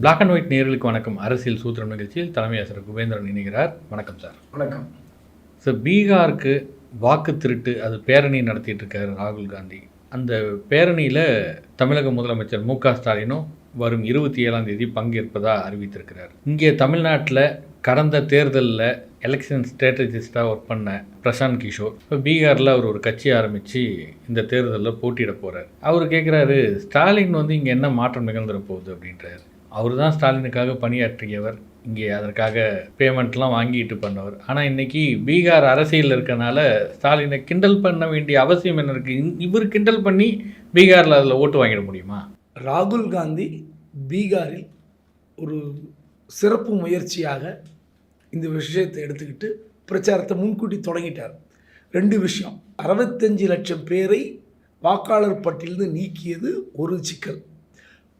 Black and white நேர்களுக்கு வணக்கம். அரசியல் சூத்திரம் நிகழ்ச்சியில் தலைமை ஆசிரியர் குபேந்திரன் இணைகிறார். வணக்கம் சார். வணக்கம். சார் பீகாருக்கு வாக்கு திருட்டு அது பேரணி நடத்திட்டு இருக்காரு ராகுல் காந்தி. அந்த பேரணியில் தமிழக முதலமைச்சர் மு க ஸ்டாலினும் வரும் இருபத்தி ஏழாம் தேதி பங்கேற்பதா அறிவித்திருக்கிறார். இங்கே தமிழ்நாட்டில் கடந்த தேர்தலில் எலெக்ஷன் ஸ்ட்ராட்டஜிஸ்டாக ஒர்க் பண்ண பிரசாந்த் கிஷோர். இப்போ பீகாரில் அவர் ஒரு கட்சி ஆரம்பித்து இந்த தேர்தலில் போட்டியிட போகிறார் அவர் கேட்குறாரு ஸ்டாலின் வந்து இங்கே என்ன மாற்றம் நிகழ்ந்துட போகுது அப்படின்றாரு. அவர் தான் ஸ்டாலினுக்காக பணியாற்றியவர். இங்கே அதற்காக பேமெண்ட்லாம் வாங்கிட்டு பண்ணவர். ஆனால் இன்றைக்கி பீகார் அரசியலில் இருக்கனால ஸ்டாலினை கிண்டல் பண்ண வேண்டிய அவசியம் என்ன இருக்குது இவர் கிண்டல் பண்ணி பீகாரில் அதில் ஓட்டு வாங்கிட முடியுமா? ராகுல் காந்தி பீகாரில் ஒரு சிறப்பு முயற்சியாக இந்த விஷயத்தை எடுத்துக்கிட்டு பிரச்சாரத்தை முன்கூட்டி தொடங்கிட்டார். ரெண்டு விஷயம். அறுபத்தஞ்சு லட்சம் பேரை வாக்காளர் பட்டியலிருந்து நீக்கியது ஒரு சிக்கல்.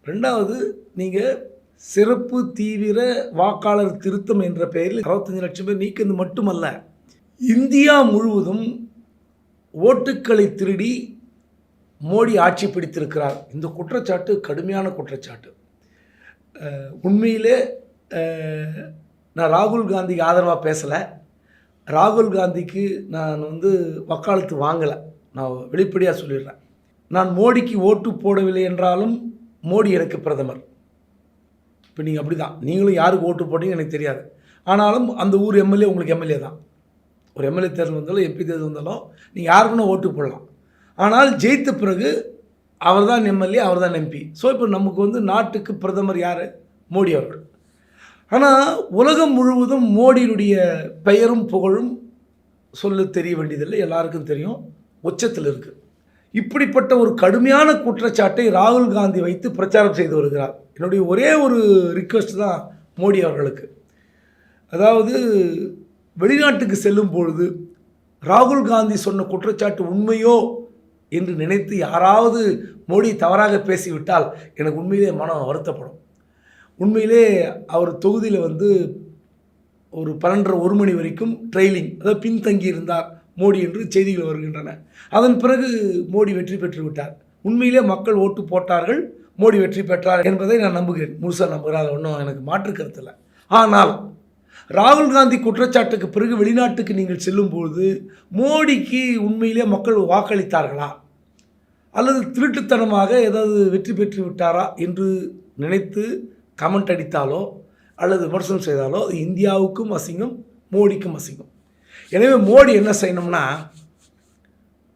ரெண்டாவது நீங்கள் சிறப்பு தீவிர வாக்காளர் திருத்தம் என்ற பெயரில் அறுபத்தஞ்சு லட்சம் பேர் நீக்கிறது மட்டுமல்ல இந்தியா முழுவதும் ஓட்டுக்களை திருடி மோடி ஆட்சி பிடித்திருக்கிறார். இந்த குற்றச்சாட்டு கடுமையான குற்றச்சாட்டு. உண்மையிலே நான் ராகுல் காந்திக்கு ஆதரவாக பேசலை. ராகுல் காந்திக்கு நான் வந்து வக்காலத்து வாங்கலை. நான் வெளிப்படையாக சொல்லிடுறேன். நான் மோடிக்கு ஓட்டு போடவில்லை என்றாலும் மோடி எனக்கு பிரதமர். இப்போ நீங்கள் அப்படி தான் நீங்களும் யாருக்கு ஓட்டு போட்டீங்கன்னு எனக்கு தெரியாது. ஆனாலும் அந்த ஊர் எம்எல்ஏ உங்களுக்கு எம்எல்ஏ தான். ஒரு எம்எல்ஏ தேர்தல் வந்தாலும் எப்படி தேர்தல் வந்தாலும் நீங்கள் யாருக்குன்னா ஓட்டு போடலாம். ஆனால் ஜெயித்த பிறகு அவர் தான் எம்எல்ஏ அவர் தான் எம்பி. ஸோ இப்போ நமக்கு வந்து நாட்டுக்கு பிரதமர் யார்? மோடி அவர்கள். ஆனால் உலகம் முழுவதும் மோடியினுடைய பெயரும் புகழும் சொல்ல தெரிய வேண்டியதில்லை. எல்லாருக்கும் தெரியும். உச்சத்தில் இருக்குது இப்படிப்பட்ட ஒரு கடுமையான குற்றச்சாட்டை ராகுல் காந்தி வைத்து பிரச்சாரம் செய்து வருகிறார். என்னுடைய ஒரே ஒரு ரிக்வெஸ்ட் தான் மோடி அவர்களுக்கு. அதாவது வெளிநாட்டுக்கு செல்லும் பொழுது ராகுல் காந்தி சொன்ன குற்றச்சாட்டு உண்மையோ என்று நினைத்து யாராவது மோடி தவறாக பேசிவிட்டால் எனக்கு உண்மையிலே மனம் வருத்தப்படும். உண்மையிலே அவர் தொகுதியில் வந்து ஒரு பன்னெண்டரை ஒரு மணி வரைக்கும் ட்ரெயிலிங் அதாவது பின்தங்கி இருந்தார் மோடி என்று செய்திகள் வருகின்றன. அதன் பிறகு மோடி வெற்றி பெற்றுவிட்டார் உண்மையிலே மக்கள் ஓட்டு போட்டார்கள் மோடி வெற்றி பெற்றார் என்பதை நான் நம்புகிறேன். முழுசாக நம்புகிறேன் அது ஒன்றும் எனக்கு மாற்று கருத்து இல்லை. ஆனால் ராகுல் காந்தி குற்றச்சாட்டுக்கு பிறகு வெளிநாட்டுக்கு நீங்கள் செல்லும்போது மோடிக்கு உண்மையிலே மக்கள் வாக்களித்தார்களா? அல்லது திருட்டுத்தனமாக ஏதாவது வெற்றி பெற்று விட்டாரா என்று நினைத்து கமெண்ட் அடித்தாலோ அல்லது விமர்சனம் செய்தாலோ அது இந்தியாவுக்கும் அசிங்கம் மோடிக்கும் அசிங்கம். எனவே மோடி என்ன செய்யணும்னா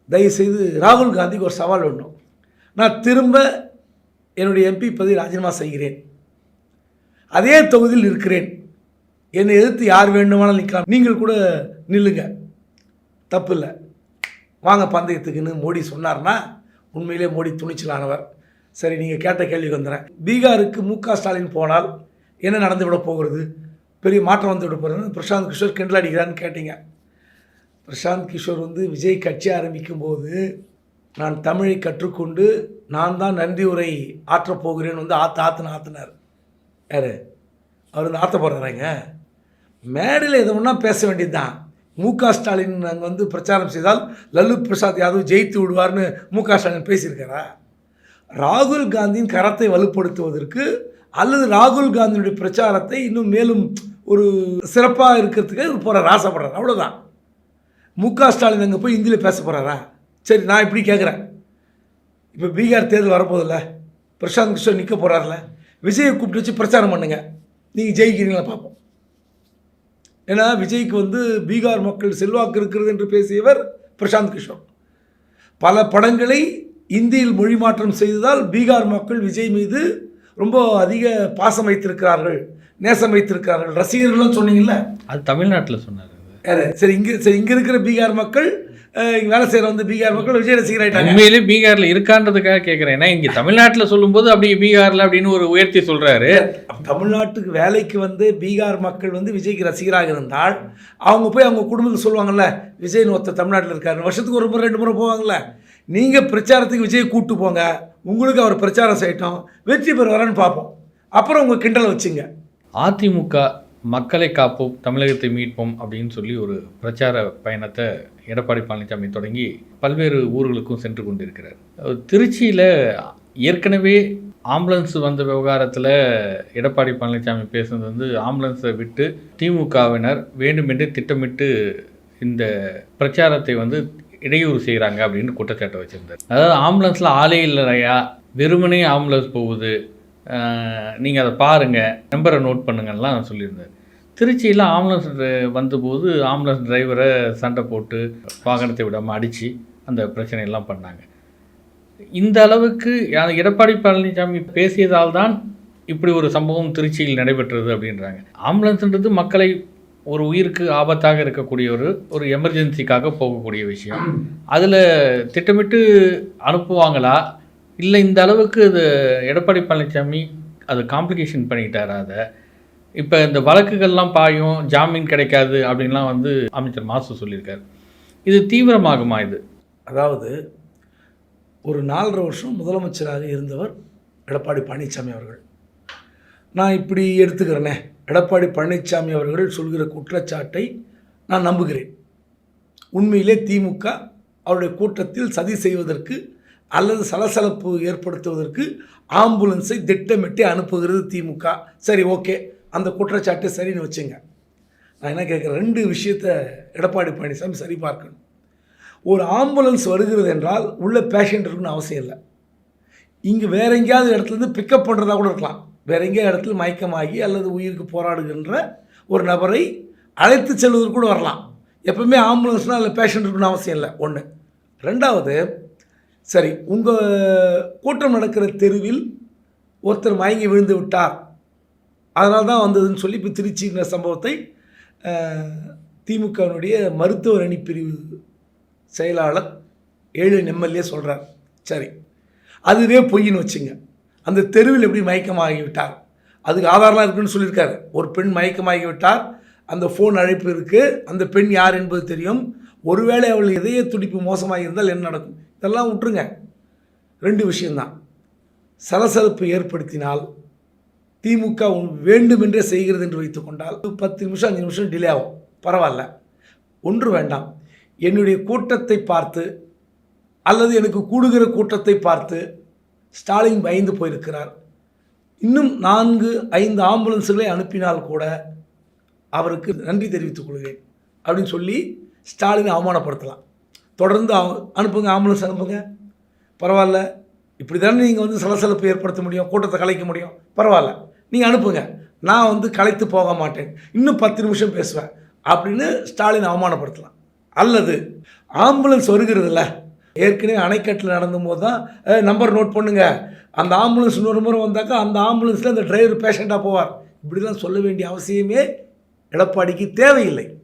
தயவுசெய்து ராகுல் காந்திக்கு ஒரு சவால் வேண்டும் நான் திரும்ப என்னுடைய எம்பி பதவி ராஜினாமா செய்கிறேன். அதே தொகுதியில் இருக்கிறேன். என்னை எதிர்த்து யார் வேண்டுமானாலும் நிற்கலாம். நீங்கள் கூட நில்லுங்க. தப்பு இல்லை. வாங்க பந்தயத்துக்குன்னு மோடி சொன்னார்னா உண்மையிலே மோடி துணிச்சலானவர். சரி நீங்கள் கேட்ட கேள்விக்கு வந்துடுறேன். பீகாருக்கு மு க ஸ்டாலின் போனால் என்ன நடந்து விட போகிறது? பெரிய மாற்றம் வந்து விட போகிறது. பிரசாந்த் கிஷோர் கிண்டல் அடிக்கிறான்னு கேட்டீங்க. பிரசாந்த் கிஷோர் வந்து விஜய் கட்சி ஆரம்பிக்கும் போது நான் தமிழை கற்றுக்கொண்டு நான் தான் நன்றி உரை ஆற்றப் போகிறேன் வந்து ஆத்து ஆத்துன்னு ஆற்றினார் யார்? அவர் வந்து ஆற்ற போகிறாங்க மேடையில் எது ஒன்றா பேச வேண்டியது தான் மு க ஸ்டாலின் அங்கே வந்து பிரச்சாரம் செய்தால் லல்லு பிரசாத் யாதவ் ஜெயித்து விடுவார்னு மு க ஸ்டாலின் பேசியிருக்காரா? ராகுல் காந்தியின் கரத்தை வலுப்படுத்துவதற்கு அல்லது ராகுல் காந்தியினுடைய பிரச்சாரத்தை இன்னும் மேலும் ஒரு சிறப்பாக இருக்கிறதுக்கு இவர் போகிறார் ஆசைப்படுறார். அவ்வளோதான் மு க ஸ்டாலின் அங்கே போய் ஹிந்தியில் பேச போகிறாரா சரி நான் இப்படி கேட்குறேன் இப்போ பீகார் தேர்தல் வரப்போதில்ல பிரசாந்த் கிஷோர் நிற்க போகிறார்ல விஜயை கூப்பிட்டு வச்சு பிரச்சாரம் பண்ணுங்க. நீங்கள் ஜெயிக்கிறீங்களா பார்ப்போம் ஏன்னா விஜய்க்கு வந்து பீகார் மக்கள் செல்வாக்கு இருக்கிறது என்று பேசியவர் பிரசாந்த் கிஷோர். பல படங்களை இந்தியில் மொழி மாற்றம் செய்ததால் பீகார் மக்கள் விஜய் மீது ரொம்ப அதிக பாசம் வைத்திருக்கிறார்கள் நேசம் வைத்திருக்கிறார்கள். ரசிகர்கள்லாம் சொன்னீங்கல்ல? அது தமிழ்நாட்டில் சொன்னார். யாரு சரி இங்கே சரி இங்கே இருக்கிற பீகார் மக்கள் இங்க வேலை செய்கிற வந்து பீகார் மக்கள் விஜய் ரசிகர் ஆயிட்டாங்க உண்மையிலே பீகார்ல இருக்கான்றதுக்காக கேட்குறேன் ஏன்னா இங்கே தமிழ்நாட்டில் சொல்லும்போது அப்படி பீகார்ல அப்படின்னு ஒரு உயர்த்தி சொல்றாரு. அப்ப தமிழ்நாட்டுக்கு வேலைக்கு வந்து பீகார் மக்கள் வந்து விஜய்க்கு ரசிகராக இருந்தால் அவங்க போய் அவங்க குடும்பத்துக்கு சொல்லுவாங்கல்ல விஜய்னு ஒருத்தர் தமிழ்நாட்டில் இருக்காரு வருஷத்துக்கு ஒரு முறை ரெண்டு முறை போவாங்கல்ல. நீங்கள் பிரச்சாரத்துக்கு விஜய் கூட்டு போங்க. உங்களுக்கு அவர் பிரச்சாரம் செய்யட்டும். வெற்றி பெறுவாரான்னு பார்ப்போம். அப்புறம் உங்கள் கிண்டலை வச்சுங்க. அதிமுக மக்களை காப்போம் தமிழகத்தை மீட்போம் அப்படின்னு சொல்லி ஒரு பிரச்சார பயணத்தை எடப்பாடி பழனிசாமி தொடங்கி பல்வேறு ஊர்களுக்கும் சென்று கொண்டிருக்கிறார். திருச்சியில் ஏற்கனவே ஆம்புலன்ஸ் வந்த விவகாரத்தில் எடப்பாடி பழனிசாமி பேசுனது வந்து ஆம்புலன்ஸை விட்டு திமுகவினர் வேண்டுமென்றே திட்டமிட்டு இந்த பிரச்சாரத்தை வந்து இடையூறு செய்கிறாங்க அப்படின்னு குற்றச்சாட்டை வச்சுருந்தார். அதாவது ஆம்புலன்ஸில் ஆளே இல்லையா? வெறுமனே ஆம்புலன்ஸ் போகுது. நீங்கள் அதை பாருங்கள் நம்பரை நோட் பண்ணுங்கள்லாம் சொல்லியிருந்தார் திருச்சியில் ஆம்புலன்ஸ் வந்தபோது ஆம்புலன்ஸ் டிரைவரை சண்டை போட்டு வாகனத்தை விடாமல் அடித்து அந்த பிரச்சனையெல்லாம் பண்ணாங்க. இந்த அளவுக்கு எடப்பாடி பழனிசாமி பேசியதால் தான் இப்படி ஒரு சம்பவம் திருச்சியில் நடைபெற்றது அப்படின்றாங்க. ஆம்புலன்ஸ்ன்றது மக்களை ஒரு உயிருக்கு ஆபத்தாக இருக்கக்கூடிய ஒரு ஒரு எமர்ஜென்சிக்காக போகக்கூடிய விஷயம். அதில் திட்டமிட்டு அனுப்புவாங்களா? இல்லை இந்த அளவுக்கு இது எடப்பாடி பழனிசாமி அது காம்ப்ளிகேஷன் பண்ணிக்கிட்டாரா அதை? இப்போ இந்த வழக்குகள்லாம் பாயும் ஜாமீன் கிடைக்காது அப்படின்லாம் வந்து அமைச்சர் மாசு சொல்லியிருக்காரு. இது தீவிரமாகுமா இது? அதாவது ஒரு நாலரை வருஷம் முதலமைச்சராக இருந்தவர் எடப்பாடி பழனிசாமி அவர்கள். நான் இப்படி எடுத்துக்கிறேனே எடப்பாடி பழனிசாமி அவர்கள் சொல்கிற குற்றச்சாட்டை நான் நம்புகிறேன். உண்மையிலே திமுக அவருடைய கூட்டத்தில் சதி செய்வதற்கு அல்லது சலசலப்பு ஏற்படுத்துவதற்கு ஆம்புலன்ஸை திட்டமிட்டு அனுப்புகிறது திமுக. சரி ஓகே. அந்த குற்றச்சாட்டு சரின்னு வச்சுங்க. நான் என்ன கேட்குறேன்? ரெண்டு விஷயத்தை எடப்பாடி பழனிசாமி சரி பார்க்கணும். ஒரு ஆம்புலன்ஸ் வருகிறது என்றால் உள்ள பேஷண்ட் இருக்குன்னு அவசியம் இல்லை. இங்கே வேற எங்கேயாவது இடத்துலேருந்து பிக்கப் பண்ணுறதா கூட இருக்கலாம். வேற எங்கேயாவது இடத்துல மயக்கமாகி அல்லது உயிருக்கு போராடுகின்ற ஒரு நபரை அழைத்து செல்வதற்கு கூட வரலாம். எப்பவுமே ஆம்புலன்ஸ்னால் அதில் பேஷண்ட் இருக்குன்னு அவசியம் இல்லை. ஒன்று ரெண்டாவது சரி உங்கள் கூட்டம் நடக்கிற தெருவில் ஒருத்தர் மயங்கி விழுந்து விட்டார். அதனால தான் வந்ததுன்னு சொல்லி இப்போ திருச்சிங்கிற சம்பவத்தை திமுகவினுடைய மருத்துவர் அணி பிரிவு செயலாளர் ஏழு எம்எல்ஏ சொல்கிறார் சரி அதுவே பொய்ன்னு வச்சுங்க. அந்த தெருவில் எப்படி மயக்கமாகி விட்டார்? அதுக்கு ஆதாரம்லாம் இருக்குன்னு சொல்லியிருக்காரு. ஒரு பெண் மயக்கமாகிவிட்டார் அந்த ஃபோன் அழைப்பு இருக்குது அந்த பெண் யார் என்பது தெரியும். ஒருவேளை அவள் இதய துடிப்பு மோசமாக இருந்தால் என்ன நடக்கும்? இதெல்லாம் விட்டுருங்க. ரெண்டு விஷயந்தான் சலசலப்பு ஏற்படுத்தினால் திமுக வேண்டுமென்றே செய்கிறது என்று வைத்துக்கொண்டால் பத்து நிமிஷம் அஞ்சு நிமிஷம் டிலே ஆகும். பரவாயில்ல. ஒன்று வேண்டாம். என்னுடைய கூட்டத்தை பார்த்து அல்லது எனக்கு கூடுகிற கூட்டத்தை பார்த்து ஸ்டாலின் பயந்து போயிருக்கிறார். இன்னும் நான்கு ஐந்து ஆம்புலன்ஸுகளை அனுப்பினால் கூட அவருக்கு நன்றி தெரிவித்துக் கொள்கிறேன். அப்படின்னு சொல்லி ஸ்டாலினை அவமானப்படுத்தலாம். தொடர்ந்து அவ- அனுப்புங்க ஆம்புலன்ஸ் அனுப்புங்க. பரவாயில்ல. இப்படி தானே நீங்கள் வந்து சலசலப்பு ஏற்படுத்த முடியும் கூட்டத்தை கலைக்க முடியும். பரவாயில்ல. நீங்கள் அனுப்புங்க. நான் வந்து கலைத்து போக மாட்டேன். இன்னும் பத்து நிமிஷம் பேசுவேன் அப்படின்னு ஸ்டாலின் அவமானப்படுத்தலாம். அல்லது ஆம்புலன்ஸ் வருகிறதுல ஏற்கனவே அணைக்கட்டில் நடந்தபோது தான் நம்பர் நோட் பண்ணுங்க. அந்த ஆம்புலன்ஸ் இன்னொரு முறை வந்தாக்கா அந்த ஆம்புலன்ஸில் அந்த டிரைவர் பேஷண்ட்டாக போவார். இப்படிலாம் சொல்ல வேண்டிய அவசியமே எடப்பாடிக்கு தேவையில்லை.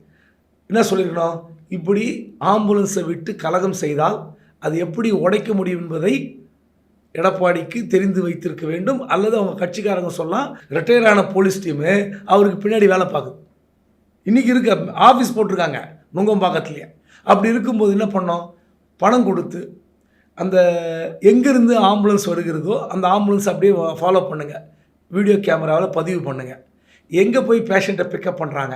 என்ன சொல்லியிருக்கணும் இப்படி ஆம்புலன்ஸை விட்டு கலகம் செய்தால் அது எப்படி உடைக்க முடியும் என்பதை எடப்பாடிக்கு தெரிந்து வைத்திருக்க வேண்டும். அல்லது அவங்க கட்சிக்காரங்க சொல்லலாம் ரிட்டையர் ஆன போலீஸ் டீமு அவருக்கு பின்னாடி வேலை பார்க்குது. இன்றைக்கி இருக்க ஆஃபீஸ் போட்டிருக்காங்க நுங்கம்பாக்கத்துலேயே. அப்படி இருக்கும்போது என்ன பண்ணோம்? பணம் கொடுத்து அந்த எங்கேருந்து ஆம்புலன்ஸ் வருகிறதோ அந்த ஆம்புலன்ஸ் அப்படியே ஃபாலோ பண்ணுங்கள் வீடியோ கேமராவில் பதிவு பண்ணுங்கள் எங்கே போய் பேஷண்ட்டை பிக்கப் பண்ணுறாங்க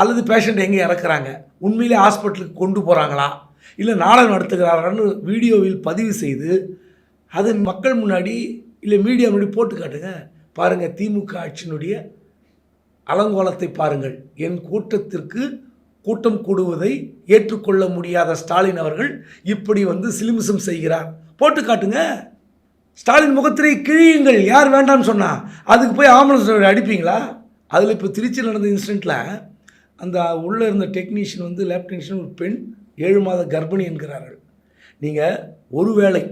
அல்லது பேஷண்ட் எங்கே இறக்குறாங்க? உண்மையிலே ஹாஸ்பிட்டலுக்கு கொண்டு போகிறாங்களா இல்லை நாடகம் நடத்துகிறாரான்னு வீடியோவில் பதிவு செய்து அது மக்கள் முன்னாடி இல்லை மீடியா முன்னாடி போட்டு காட்டுங்க. பாருங்கள் திமுக ஆட்சியினுடைய அலங்கோலத்தை பாருங்கள். என் கூட்டத்திற்கு கூட்டம் கூடுவதை ஏற்றுக்கொள்ள முடியாத ஸ்டாலின் அவர்கள் இப்படி வந்து சிலிமிசம் செய்கிறார். போட்டு காட்டுங்க. ஸ்டாலின் முகத்திரை கிழியுங்கள். யார் வேண்டாம்னு சொன்னால் அதுக்கு போய் ஆம்புலன்ஸ் அடிப்பீங்களா? அதில் இப்போ திருச்சியில் நடந்த இன்சிடெண்ட்டில் அந்த உள்ளே இருந்த டெக்னீஷியன் வந்து லேப் டெக்னீஷியன் ஒரு பெண் ஏழு மாத கர்ப்பிணி என்கிறார்கள். நீங்கள் ஒருவேளை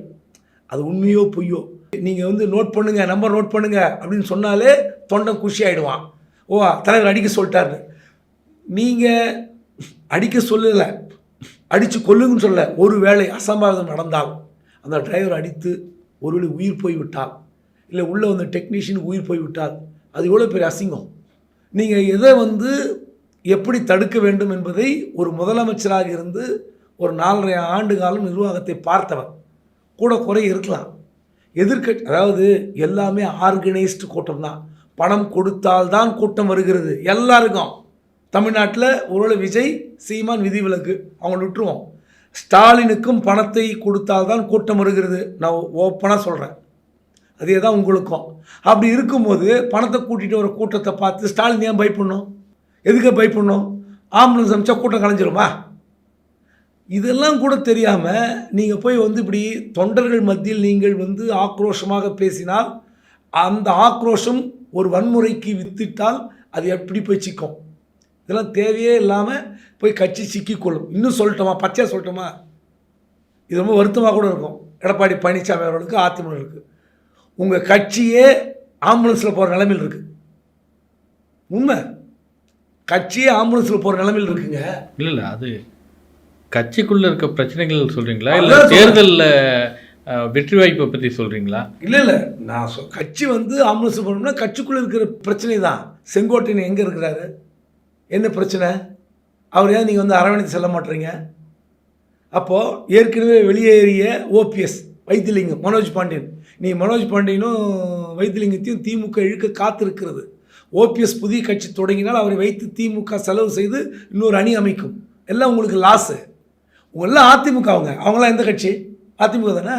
அது உண்மையோ பொய்யோ நீங்கள் வந்து நோட் பண்ணுங்கள் நம்பர் நோட் பண்ணுங்கள் அப்படின்னு சொன்னாலே தொண்டன் குஷி ஆகிடுவான் ஓ தலைவர் அடிக்க சொல்லிட்டாரு. நீங்கள் அடிக்க சொல்லலை அடித்து கொல்லுங்கன்னு சொல்ல ஒரு வேளை அசம்பாவிதம் நடந்தால் அந்த டிரைவர் அடித்து ஒருவேளை உயிர் போய் விட்டால் இல்லை உள்ளே வந்த டெக்னீஷியன் உயிர் போய் விட்டால் அது எவ்வளோ பெரிய அசிங்கம். நீங்கள் எதை வந்து எப்படி தடுக்க வேண்டும் என்பதை ஒரு முதலமைச்சராக இருந்து ஒரு நாலரை ஆண்டு காலம் நிர்வாகத்தை பார்த்தவர். கூட குறை இருக்கலாம். எதிர்க்க அதாவது எல்லாமே ஆர்கனைஸ்டு கூட்டம் தான் பணம் கொடுத்தால்தான் கூட்டம் வருகிறது. எல்லாருக்கும். தமிழ்நாட்டில் ஒருவேளை விஜய் சீமான் விதிவிலக்கு அவங்கள விட்டுருவோம். ஸ்டாலினுக்கும் பணத்தை கொடுத்தால்தான் கூட்டம் வருகிறது. நான் ஓப்பனாக சொல்கிறேன் அதே தான் உங்களுக்கும். அப்படி இருக்கும்போது பணத்தை கூட்டிகிட்டு வர கூட்டத்தை பார்த்து ஸ்டாலின் ஏன் பயப்படணும்? எதுக்கு பயப்படணும் ஆம்புலன்ஸ் அனுப்பிச்சா கூட்டம் கலைஞ்சிருமா? இதெல்லாம் கூட தெரியாமல் நீங்கள் போய் வந்து இப்படி தொண்டர்கள் மத்தியில் நீங்கள் வந்து ஆக்ரோஷமாக பேசினால் அந்த ஆக்ரோஷம் ஒரு வன்முறைக்கு வித்திட்டால் அது எப்படி போய் சிக்கும்? இதெல்லாம் தேவையே இல்லாமல் போய் கட்சி சிக்கிக்கொள்ளும். இன்னும் சொல்லட்டுமா? பச்சையாக சொல்லட்டோமா? இது ரொம்ப வருத்தமாக கூட இருக்கும். எடப்பாடி பழனிசாமி அவர்களுக்கு அதிமுகவுக்கு உங்கள் கட்சியே ஆம்புலன்ஸில் போகிற நிலைமையில் இருக்குது உண்மை? கட்சியே ஆம்புலன்ஸில் போகிற நிலைமையில் இருக்குங்க. இல்லை இல்லை அது கட்சிக்குள்ள இருக்க பிரச்சனைகள் சொல்றீங்களா? இல்லை. தேர்தலில் வெற்றி வாய்ப்பை பற்றி சொல்றீங்களா? இல்லை இல்லை நான் சொ கட்சி வந்து ஆம்புலன்ஸ் போனோம்னா கட்சிக்குள்ளே இருக்கிற பிரச்சனை தான் செங்கோட்டையன் எங்கே இருக்கிறாரு? என்ன பிரச்சனை? அவர் ஏன் நீங்கள் வந்து அரவணைத்து செல்ல மாட்டீங்க? அப்போது ஏற்கனவே வெளியேறிய ஓபிஎஸ் வைத்திலிங்கம் மனோஜ் பாண்டியன். நீ மனோஜ் பாண்டியனும் வைத்திலிங்கத்தையும் திமுக இழுக்க காத்திருக்கிறது. ஓபிஎஸ் புதிய கட்சி தொடங்கினால் அவரை வைத்து திமுக செலவு செய்து இன்னொரு அணி அமைக்கும். எல்லாம் உங்களுக்கு லாஸு எல்லாம் அதிமுக அவங்க அவங்களாம் எந்த கட்சி? அதிமுக தானே?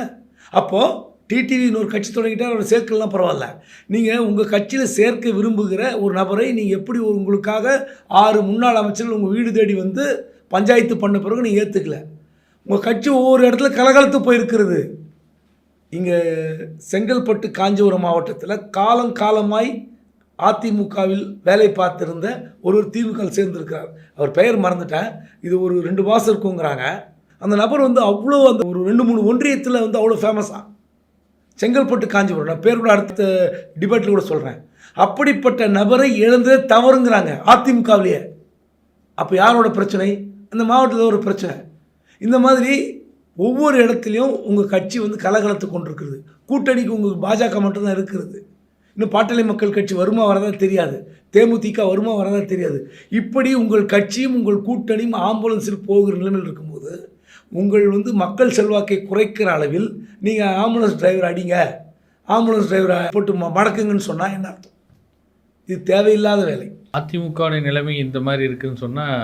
அப்போது டிடிவி இன்னொரு கட்சி தொடங்கிட்டால் அவரை சேர்க்கலாம் பரவாயில்ல. நீங்கள் உங்கள் கட்சியில் சேர்க்க விரும்புகிற ஒரு நபரை நீங்கள் எப்படி உங்களுக்காக ஆறு முன்னாள் அமைச்சர்கள் உங்கள் வீடு தேடி வந்து பஞ்சாயத்து பண்ண பிறகு நீங்கள் ஏற்றுக்கல உங்கள் கட்சி ஒவ்வொரு இடத்துல கலகலத்து போயிருக்கிறது. இங்கே செங்கல்பட்டு காஞ்சிபுரம் மாவட்டத்தில் காலம் காலமாய் அதிமுகவில் வேலை பார்த்திருந்த ஒருவர் திமுகவில் சேர்ந்திருக்கிறார். அவர் பெயர் மறந்துட்டேன். இது ஒரு ரெண்டு மாதம் இருக்குங்கிறாங்க. அந்த நபர் வந்து அவ்வளோ அந்த ஒரு ரெண்டு மூணு ஒன்றியத்தில் வந்து அவ்வளோ ஃபேமஸாக செங்கல்பட்டு காஞ்சிபுரம். நான் பேர் கூட அடுத்த டிபேட்டில் கூட சொல்கிறேன் அப்படிப்பட்ட நபரை எழுந்ததே தவறுங்கிறாங்க அதிமுகவிலேயே. அப்போ யாரோட பிரச்சனை? அந்த மாவட்டத்தில் ஒரு பிரச்சனை. இந்த மாதிரி ஒவ்வொரு இடத்துலையும் உங்கள் கட்சி வந்து கலகலத்து கொண்டிருக்கிறது. கூட்டணிக்கு உங்களுக்கு பாஜக மட்டும்தான் இருக்கிறது. இன்னும் பாட்டாளி மக்கள் கட்சி வருமா வரதா தெரியாது. தேமுதிக வருமா வரதா தெரியாது. இப்படி உங்கள் கட்சியும் உங்கள் கூட்டணியும் ஆம்புலன்ஸில் போகிற நிலைமையில் இருக்கும்போது உங்கள் வந்து மக்கள் செல்வாக்கை குறைக்கிற அளவில் நீங்கள் ஆம்புலன்ஸ் டிரைவர் அடிங்க. ஆம்புலன்ஸ் டிரைவரை போட்டு மடக்குங்கன்னு சொன்னால் என்ன அர்த்தம்? இது தேவையில்லாத வேலை. அதிமுகவுடைய நிலைமை இந்த மாதிரி இருக்குன்னு சொன்னால்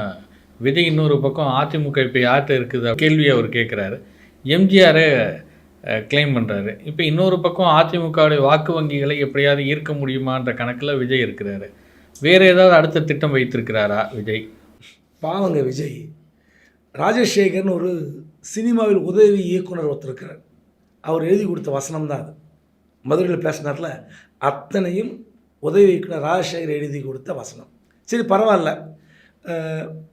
விஜய் இன்னொரு பக்கம் அதிமுக இப்போ யார்கிட்ட இருக்குது? கேள்வி அவர் கேட்குறாரு எம்ஜிஆரை கிளைம் பண்ணுறாரு இப்போ இன்னொரு பக்கம் அதிமுகவுடைய வாக்கு வங்கிகளை எப்படியாவது ஈர்க்க முடியுமான்ற கணக்கில் விஜய் இருக்கிறாரு. வேறு ஏதாவது அடுத்த திட்டம் வைத்திருக்கிறாரா விஜய்? பாவங்க விஜய். ராஜசேகர்னு ஒரு சினிமாவில் உதவி இயக்குனர் ஒருத்தர் இருக்கிறார். அவர் எழுதி கொடுத்த வசனம் தான் அது. மதுரையில் பேசினார்ல அத்தனையும் உதவி இயக்குனர் ராஜசேகர் எழுதி கொடுத்த வசனம். சரி பரவாயில்ல.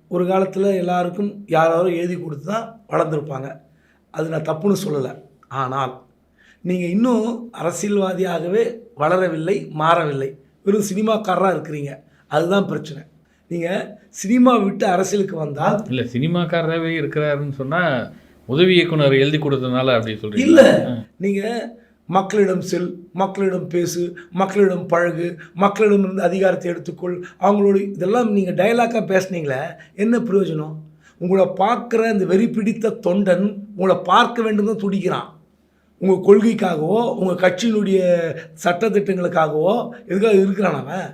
ஒரு காலத்தில் எல்லாருக்கும் யாராவது எழுதி கொடுத்து தான் வளர்ந்துருப்பாங்க. அது நான் தப்புன்னு சொல்லலை. ஆனால் நீங்கள் இன்னும் அரசியல்வாதியாகவே வளரவில்லை மாறவில்லை. வெறும் சினிமாக்காரராக இருக்கிறீங்க. அதுதான் பிரச்சனை. நீங்கள் சினிமா விட்டு அரசியலுக்கு வந்தால் இல்லை சினிமாக்காரராகவே இருக்கிறாருன்னு சொன்னால் உதவி இயக்குனர் எழுதி கொடுத்ததுனால அப்படி சொல்கிறீங்க இல்லை. நீங்கள் மக்களிடம் செல் மக்களிடம் பேசு மக்களிடம் பழகு மக்களிடம் இருந்து அதிகாரத்தை எடுத்துக்கொள். அவங்களோட இதெல்லாம் நீங்கள் டயலாக்காக பேசுனீங்களே என்ன பிரயோஜனம்? உங்களை பார்க்குற இந்த வெறி பிடித்த தொண்டன் உங்களை பார்க்க வேண்டும் தான் துடிக்கிறான். உங்கள் கொள்கைக்காகவோ உங்கள் கட்சியினுடைய சட்டத்திட்டங்களுக்காகவோ எதுக்காக இருக்கிறான் அவன்?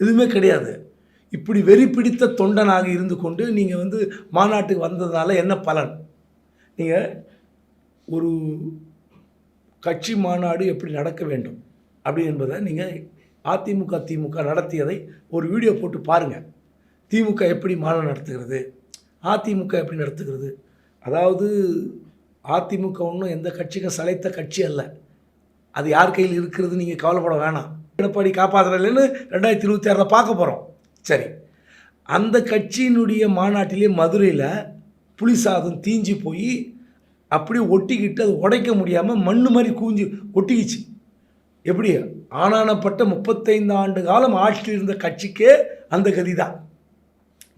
எதுவுமே கிடையாது. இப்படி வெறி பிடித்த தொண்டனாக இருந்து கொண்டு நீங்கள் வந்து மாநாட்டுக்கு வந்ததுனால என்ன பலன்? நீங்கள் ஒரு கட்சி மாநாடு எப்படி நடக்க வேண்டும் அப்படி என்பதை நீங்கள் அதிமுக திமுக நடத்தியதை ஒரு வீடியோ போட்டு பாருங்கள் திமுக எப்படி மாநாடு நடத்துகிறது? அதிமுக எப்படி நடத்துகிறது? அதாவது அதிமுக ஒன்றும் எந்த கட்சிக்கும் சளைத்த கட்சி அல்ல. அது யார் கையில் இருக்கிறது நீங்கள் கவலைப்பட வேணாம். எடப்பாடி காப்பாற்றுறதுலன்னு ரெண்டாயிரத்தி இருபத்தி ஆறில் பார்க்க போகிறோம் சரி. அந்த கட்சியினுடைய மாநாட்டிலே மதுரையில் புளி சாதம் தீஞ்சு போய் அப்படியே ஒட்டிக்கிட்டு அது உடைக்க முடியாமல் மண்ணு மாதிரி கூஞ்சி ஒட்டிக்கிச்சு. எப்படி? ஆனானப்பட்ட முப்பத்தைந்து ஆண்டு காலம் ஆட்சியில் இருந்த கட்சிக்கே அந்த கதி தான்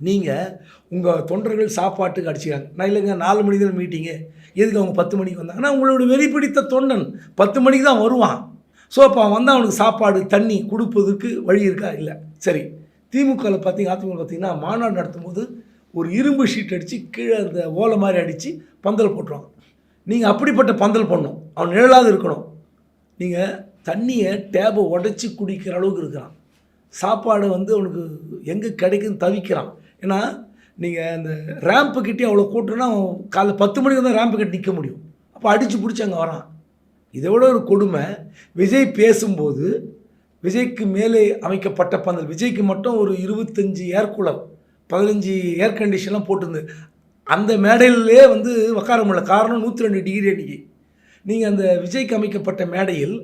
நீங்கள் உங்கள் தொண்டர்கள் சாப்பாட்டுக்கு அடிச்சுக்காங்க நான் இல்லைங்க நாலு மணி தான் மீட்டிங்கு எதுக்கு அவங்க பத்து மணிக்கு வந்தாங்கன்னா உங்களோட வெறிப்பிடித்த தொண்டன் பத்து மணிக்கு தான் வருவான். ஸோ அப்போ அவன் வந்தால் அவனுக்கு சாப்பாடு தண்ணி கொடுப்பதற்கு வழி இருக்கா? இல்லை. சரி. திமுகவில் பார்த்தீங்க அதிமுக பார்த்தீங்கன்னா மாநாடு நடத்தும்போது ஒரு இரும்பு ஷீட் அடித்து கீழே அந்த ஓலை மாதிரி அடித்து பந்தல் போட்டுருவாங்க. நீங்கள் அப்படிப்பட்ட பந்தல் பண்ணணும் அவன் நிழலாது இருக்கணும். நீங்கள் தண்ணியை டேபை உடச்சி குடிக்கிற அளவுக்கு இருக்கிறான். சாப்பாடு வந்து அவனுக்கு எங்கே கிடைக்குன்னு தவிக்கிறான். ஏன்னா நீங்கள் அந்த ரேம்ப்பு கிட்டே அவ்வளோ கூட்டம்னா காலைல பத்து மணிக்கு தான் ரேம்ப்பு கிட்ட நிற்க முடியும். அப்போ அடித்து பிடிச்சி அங்கே வரான். இதை விட ஒரு கொடுமை. விஜய் பேசும்போது விஜய்க்கு மேலே அமைக்கப்பட்ட பந்தல் விஜய்க்கு மட்டும் ஒரு இருபத்தஞ்சி ஏர் கூலர் பதினஞ்சு ஏர் கண்டிஷன்லாம் போட்டிருந்து அந்த மேடையிலே வந்து உட்கார முடியல. காரணம் நூற்றி ரெண்டு டிகிரி அடிக்கு. நீங்கள் அந்த விஜய்க்கு அமைக்கப்பட்ட மேடையில்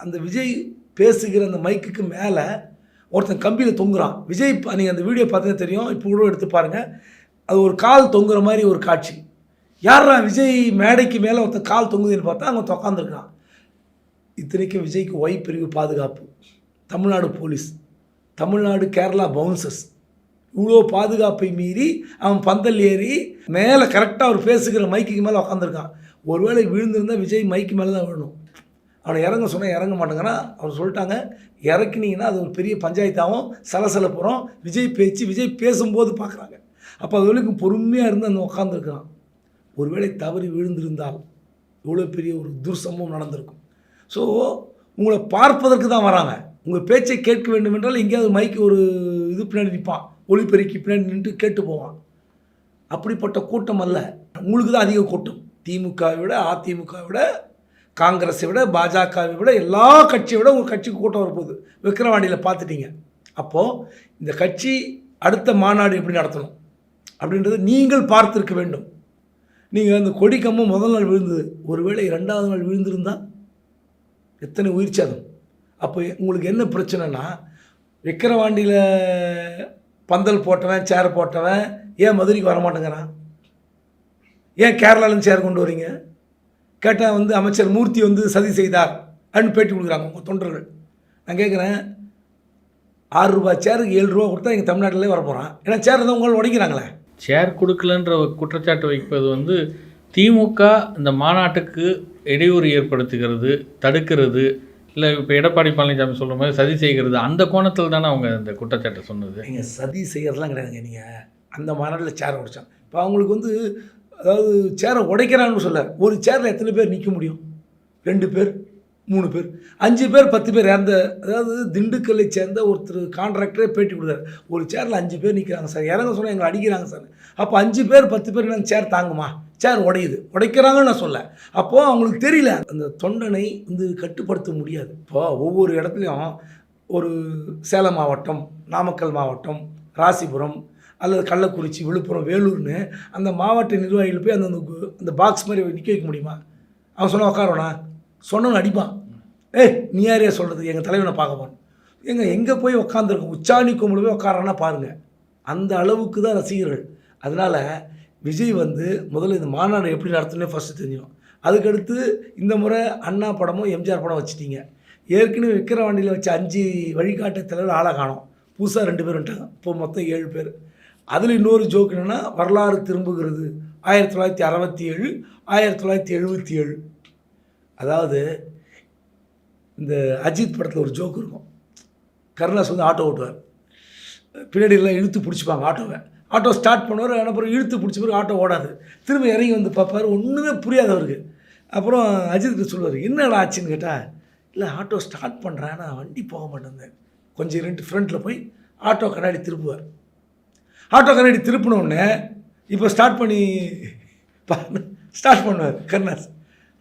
அந்த விஜய் பேசுகிற அந்த மைக்குக்கு மேலே ஒருத்தன் கம்பியில் தொங்குறான். விஜய் நீங்கள் அந்த வீடியோ பார்த்தா தெரியும். இப்போ கூட எடுத்து பாருங்கள் அது ஒரு கால் தொங்குற மாதிரி ஒரு காட்சி. யாரா விஜய் மேடைக்கு மேலே ஒருத்தன் கால் தொங்குதுன்னு பார்த்தா அங்கே உக்காந்துருக்கான் இத்தனைக்கும் விஜய்க்கு ஒய் பிரிவு பாதுகாப்பு. தமிழ்நாடு போலீஸ். தமிழ்நாடு கேரளா பவுன்சர்ஸ். இவ்வளோ பாதுகாப்பை மீறி அவன் பந்தல் ஏறி மேலே கரெக்டாக அவர் பேசுகிற மைக்குக்கு மேலே உட்காந்துருக்கான் ஒருவேளை விழுந்திருந்தால் விஜய் மைக்கு மேலே தான் விழணும். அவனை இறங்க சொன்னால் இறங்க மாட்டேங்கிறான் அவர் சொல்லிட்டாங்க இறக்குனீங்கன்னா அது ஒரு பெரிய பஞ்சாயத்தாகவும் சலசலப்புறம். விஜய் பேச்சு விஜய் பேசும்போது பார்க்குறாங்க. அப்போ அது வரைக்கும் பொறுமையாக இருந்து அந்த உட்காந்துருக்கிறான் ஒருவேளை தவறி விழுந்திருந்தால் இவ்வளோ பெரிய ஒரு துர்சம்பவம் நடந்திருக்கும். ஸோ உங்களை பார்ப்பதற்கு தான் வராங்க. உங்கள் பேச்சை கேட்க வேண்டும் என்றால் எங்கேயாவது மைக்கு ஒரு இது பின்னாடி நிற்பான். ஒளிப்பெருக்கி பின்னாடி நின்று கேட்டு போவான். அப்படிப்பட்ட கூட்டம் அல்ல. உங்களுக்கு தான் அதிக கூட்டம். திமுகவை விட அதிமுகவை விட காங்கிரஸை விட பாஜகவை விட எல்லா கட்சியை விட உங்கள் கட்சிக்கு கூட்டம் வரப்போகுது. விக்கிரவாண்டியில் பார்த்துட்டீங்க. அப்போது இந்த கட்சி அடுத்த மாநாடு எப்படி நடத்தணும்? அப்படின்றது நீங்கள் பார்த்துருக்க வேண்டும். நீங்கள் அந்த கொடி கம்பம் முதல் நாள் விழுந்தது. ஒருவேளை ரெண்டாவது நாள் விழுந்திருந்தால் எத்தனை உயிர் சேதம்? அப்போ உங்களுக்கு என்ன பிரச்சனைனா விக்கிரவாண்டியில் பந்தல் போட்டவன் சேர் போட்டவன் ஏன் மதுரைக்கு வர மாட்டேங்கிறான் ஏன் கேரளாலேருந்து சேர் கொண்டு வரீங்க? கேட்டால் வந்து அமைச்சர் மூர்த்தி வந்து சதி செய்தார் அப்படின்னு பேட்டி கொடுக்குறாங்க உங்கள் தொண்டர்கள். நான் கேட்குறேன் ஆறு ரூபாய் சேருக்கு ஏழு ரூபா கொடுத்தா எங்கள் தமிழ்நாட்டிலே வர போகிறான் ஏன்னா சேர் தான் உங்களை உடைக்கிறாங்களே. சேர் கொடுக்கலன்ற குற்றச்சாட்டு வைப்பது வந்து திமுக இந்த மாநாட்டுக்கு இடையூறு ஏற்படுத்துகிறது தடுக்கிறது இல்லை இப்போ எடப்பாடி பழனிசாமி சொல்ற மாதிரி சதி செய்கிறது அந்த கோணத்தில் தானே அவங்க இந்த குற்றச்சாட்டை சொன்னது. நீங்கள் சதி செய்கிறதுலாம் கிடையாதுங்க நீங்கள் அந்த மாநாட்டில் சேரை உடைச்சான். இப்போ அவங்களுக்கு வந்து அதாவது சேரை உடைக்கிறான்னு சொல்ல ஒரு சேரில் எத்தனை பேர் நிற்க முடியும்? ரெண்டு பேர் மூணு பேர். அஞ்சு பேர் பத்து பேர். அந்த அதாவது திண்டுக்கல்லை சேர்ந்த ஒருத்தர் கான்ட்ராக்டரே பேட்டி கொடுக்குறாரு ஒரு சேரில் அஞ்சு பேர் நிற்கிறாங்க சார். இறங்க சொன்னால் எங்களை அடிக்கிறாங்க சார். அப்போ அஞ்சு பேர் பத்து பேர் நாங்கள் சேர் தாங்குமா? சேர் உடையுது. உடைக்கிறாங்கன்னு நான் சொல்ல அப்போது அவங்களுக்கு தெரியல. அந்த தொண்டனை வந்து கட்டுப்படுத்த முடியாது. இப்போ ஒவ்வொரு இடத்துலையும் ஒரு சேலம் மாவட்டம் நாமக்கல் மாவட்டம் ராசிபுரம் அல்லது கள்ளக்குறிச்சி விழுப்புரம் வேலூர்னு அந்த மாவட்ட நிர்வாகிகள் போய் அந்த அந்த- அந்த பாக்ஸ் மாதிரி நிற்க வைக்க முடியுமா? அவன் சொன்ன உட்காரவனா? சொன்னவன் அடிப்பான். ஏய் நீ யாரையா சொல்கிறது எங்கள் தலைவனை பார்க்க போன எங்கள் எங்கே போய் உட்காந்துருக்கோம் உச்சாணி கும்பல போய் உட்காரான்னா பாருங்கள் அந்த அளவுக்கு தான் ரசிகர்கள். அதனால் விஜய் வந்து முதல்ல இந்த மாநாடு எப்படி நடத்தணும்னு ஃபஸ்ட்டு தெரிஞ்சிடும் அதுக்கடுத்து இந்த முறை அண்ணா படமும் எம்ஜிஆர் படம் வச்சுட்டீங்க. ஏற்கனவே விக்கிரவாண்டியில் வச்ச அஞ்சு வழிகாட்டு தலைவர் ஆளை காணும். புதுசாக ரெண்டு பேர் வந்துட்டாங்க. இப்போ மொத்தம் ஏழு பேர். அதில் இன்னொரு ஜோக் என்னென்னா வரலாறு திரும்புகிறது. ஆயிரத்தி தொள்ளாயிரத்தி அறுபத்தி ஏழு ஆயிரத்தி தொள்ளாயிரத்தி எழுபத்தி ஏழு அதாவது இந்த அஜித் படத்தில் ஒரு ஜோக் இருக்கும். கருணாஸ் வந்து ஆட்டோ ஓட்டுவார். பின்னாடியெல்லாம் இழுத்து பிடிச்சிப்பாங்க ஆட்டோவை. ஆட்டோ ஸ்டார்ட் பண்ணுவார் அப்புறம் இழுத்து பிடிச்ச பிறகு ஆட்டோ ஓடாது. திரும்ப இறங்கி வந்து பார்ப்பார் ஒன்றுமே புரியாது அவருக்கு. அப்புறம் அஜித் சொல்லுவார் என்னடா ஆச்சுன்னு கேட்டால் இல்லை ஆட்டோ ஸ்டார்ட் பண்ணுறேன் ஆனால் வண்டி போக மாட்டேங்குது கொஞ்சம் ரெண்டு ஃப்ரண்ட்டில் போய் ஆட்டோ கண்ணாடி திரும்புவார். ஆட்டோ கண்ணாடி திருப்பினோடனே இப்போ ஸ்டார்ட் பண்ணி ஸ்டார்ட் பண்ணுவார் கருணாஸ்.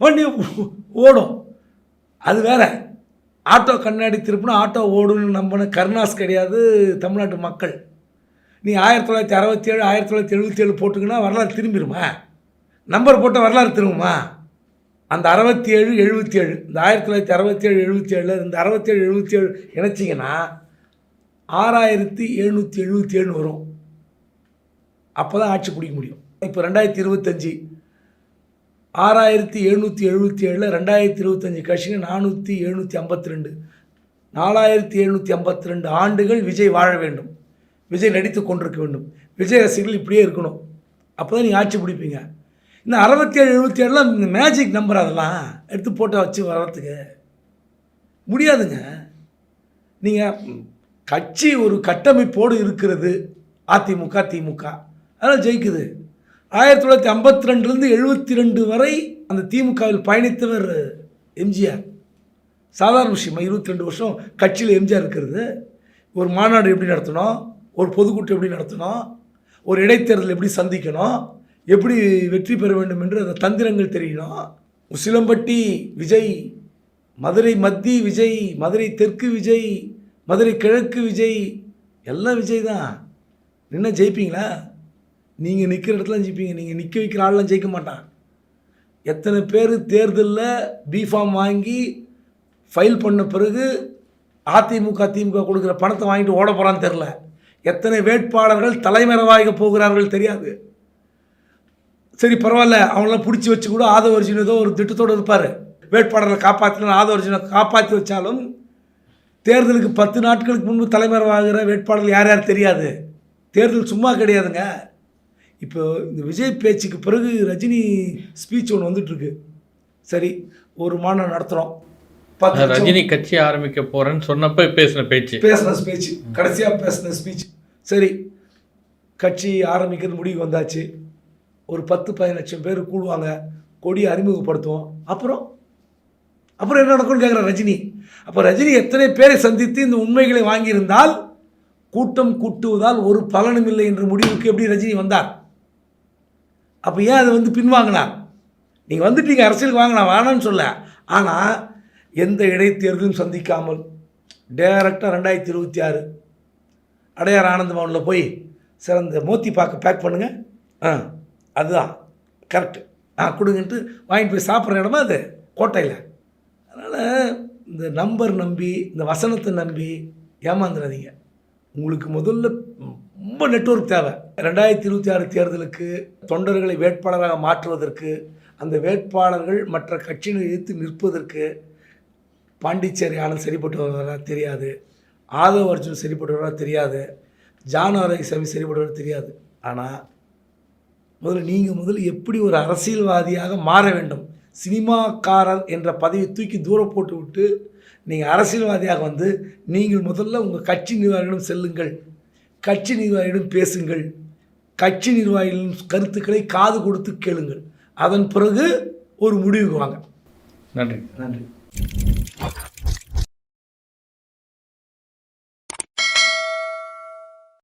வண்டி ஓடும். அது வேற. ஆட்டோ கண்ணாடி திருப்பினா ஆட்டோ ஓடுன்னு நம்பின கருணாஸ் கிடையாது தமிழ்நாட்டு மக்கள். நீ ஆயிரத்தி தொள்ளாயிரத்தி அறுபத்தி ஏழு ஆயிரத்தி தொள்ளாயிரத்தி எழுபத்தி ஏழு போட்டுக்கினா வரலாறு திரும்பிடுமா நம்பர் போட்டால் வரலாறு திரும்புமா? அந்த அறுபத்தி ஏழு எழுபத்தி ஏழு இந்த ஆயிரத்தி தொள்ளாயிரத்தி அறுபத்தி ஏழு எழுபத்தி ஏழு இந்த அறுபத்தி ஏழு எழுபத்தி ஏழு இணைச்சிங்கன்னா ஆறாயிரத்தி எழுநூற்றி எழுபத்தி ஏழுன்னு வரும். அப்போ தான் ஆட்சி பிடிக்க முடியும். இப்போ ரெண்டாயிரத்தி இருபத்தஞ்சி ஆறாயிரத்தி எழுநூற்றி எழுபத்தி ஏழில் ரெண்டாயிரத்தி இருபத்தஞ்சி கட்சிங்க நானூற்றி எழுநூற்றி ஐம்பத்தி ரெண்டு. நாலாயிரத்தி எழுநூற்றி ஐம்பத்தி ரெண்டு ஆண்டுகள் விஜய் வாழ வேண்டும். விஜய் நடித்து கொண்டிருக்க வேண்டும். விஜய் ரசிகர்கள் இப்படியே இருக்கணும். அப்போ தான் நீங்கள் ஆட்சி பிடிப்பீங்க. இந்த அறுபத்தி ஏழு எழுபத்தி ஏழுலாம் இந்த மேஜிக் நம்பர் அதெல்லாம் எடுத்து போட்டு வச்சு வர்றதுக்கு முடியாதுங்க. நீங்கள் கட்சி ஒரு கட்டமைப்போடு இருக்கிறது அதிமுக திமுக. அதனால் ஜெயிக்குது. ஆயிரத்தி தொள்ளாயிரத்தி ஐம்பத்தி ரெண்டுலேருந்து எழுபத்தி ரெண்டு வரை அந்த திமுகவில் பயணித்தவர் எம்ஜிஆர். சாதாரண விஷயமா இருபத்தி ரெண்டு வருஷம் கட்சியில் எம்ஜிஆர் இருக்கிறது. ஒரு மாநாடு எப்படி நடத்தணும்? ஒரு பொதுக்கூட்டம் எப்படி நடத்தணும்? ஒரு இடைத்தேர்தல் எப்படி சந்திக்கணும்? எப்படி வெற்றி பெற வேண்டும் என்று அந்த தந்திரங்கள் தெரியணும். உசிலம்பட்டி விஜய் மதுரை மத்தி விஜய் மதுரை தெற்கு விஜய் மதுரை கிழக்கு விஜய் எல்லாம் விஜய் தான். நின்று ஜெயிப்பீங்களா? நீங்கள் நிற்கிற இடத்துல ஜெயிப்பீங்க. நீங்கள் நிற்க வைக்கிற ஆள்லாம் ஜெயிக்க மாட்டான். எத்தனை பேர் தேர்தலில் பிஃபார்ம் வாங்கி ஃபைல் பண்ண பிறகு அதிமுக திமுக கொடுக்குற பணத்தை வாங்கிட்டு ஓட போகிறான்னு தெரில எத்தனை வேட்பாளர்கள் தலைமறைவாக போகிறார்கள் தெரியாது. சரி பரவாயில்ல. அவங்களாம் பிடிச்சி வச்சு கூட ஆதவ அர்ஜுன் ஏதோ ஒரு திட்டத்தோடு இருப்பார். வேட்பாளரை காப்பாற்றினா ஆதவ அர்ஜுனை காப்பாற்றி வச்சாலும் தேர்தலுக்கு பத்து நாட்களுக்கு முன்பு தலைமறைவாகிற வேட்பாளர்கள் யார் யார் தெரியாது. தேர்தல் சும்மா கிடையாதுங்க. இப்போ இந்த விஜய் பேச்சுக்கு பிறகு ரஜினி ஸ்பீச் ஒன்று வந்துட்டுருக்கு. சரி ஒரு மாநாடு நடத்துகிறோம் ரஜினி கட்சி ஆரம்பிக்க போறேன்னு சொன்னப்ப பேசின பேச்சு. பேசின ஸ்பீச் கடைசியாக பேசின ஸ்பீச் சரி கட்சி ஆரம்பிக்கிறது முடிவுக்கு வந்தாச்சு. ஒரு பத்து பதினஞ்சு லட்சம் பேர் கூடுவாங்க. கொடியை அறிமுகப்படுத்துவோம். அப்புறம்? அப்புறம் என்ன நடக்கும்னு கேட்குற ரஜினி. அப்போ ரஜினி எத்தனை பேரை சந்தித்து இந்த உண்மைகளை வாங்கியிருந்தால் கூட்டம் கூட்டுவதால் ஒரு பலனும் இல்லை என்ற முடிவுக்கு எப்படி ரஜினி வந்தார்? அப்போ ஏன் அதை வந்து பின்வாங்கினார்? நீங்கள் வந்துட்டீங்க அரசியலுக்கு வாங்க நான் வேணான்னு சொல்ல. ஆனால் எந்த இடைத்தேர்தலும் சந்திக்காமல் டைரக்டாக ரெண்டாயிரத்தி இருபத்தி ஆறு அடையார் ஆனந்த பவனில் போய் சிறந்த மோத்தி பாக்கு பேக் பண்ணுங்க. ஆ அதுதான் கரெக்டு ஆ கொடுங்கன்ட்டு வாங்கிட்டு போய் சாப்பிட்ற இடமா அது? கோட்டையில். அதனால் இந்த நம்பர் நம்பி இந்த வசனத்தை நம்பி ஏமாந்துடாதீங்க உங்களுக்கு முதல்ல ரொம்ப நெட்வொர்க் தேவை. ரெண்டாயிரத்தி இருபத்தி ஆறு தேர்தலுக்கு தொண்டர்களை வேட்பாளராக மாற்றுவதற்கு அந்த வேட்பாளர்கள் மற்ற கட்சியினர் எதிர்த்து நிற்பதற்கு பாண்டிச்சேரி ஆனந்த் சரிப்பட்டு வருவாரா தெரியாது. ஆதவ அர்ஜுன் சரிப்பட்டு வருவாரா தெரியாது. ஜான் ஆரோக்கியசாமி சரிப்பட்டு வருவாரா தெரியாது. ஆனால் முதல்ல நீங்கள் முதல்ல எப்படி ஒரு அரசியல்வாதியாக மாற வேண்டும்? சினிமாக்காரர் என்ற பதவியை தூக்கி தூரம் போட்டு விட்டு நீங்கள் அரசியல்வாதியாக வந்து நீங்கள் முதல்ல உங்கள் கட்சி நிர்வாகிகளும் செல்லுங்கள். கட்சி நிர்வாகிகளிடம் பேசுங்கள். கட்சி நிர்வாகிகளின் கருத்துக்களை காது கொடுத்து கேளுங்கள். அதன் பிறகு ஒரு முடிவுக்கு வாங்க. நன்றி. நன்றி.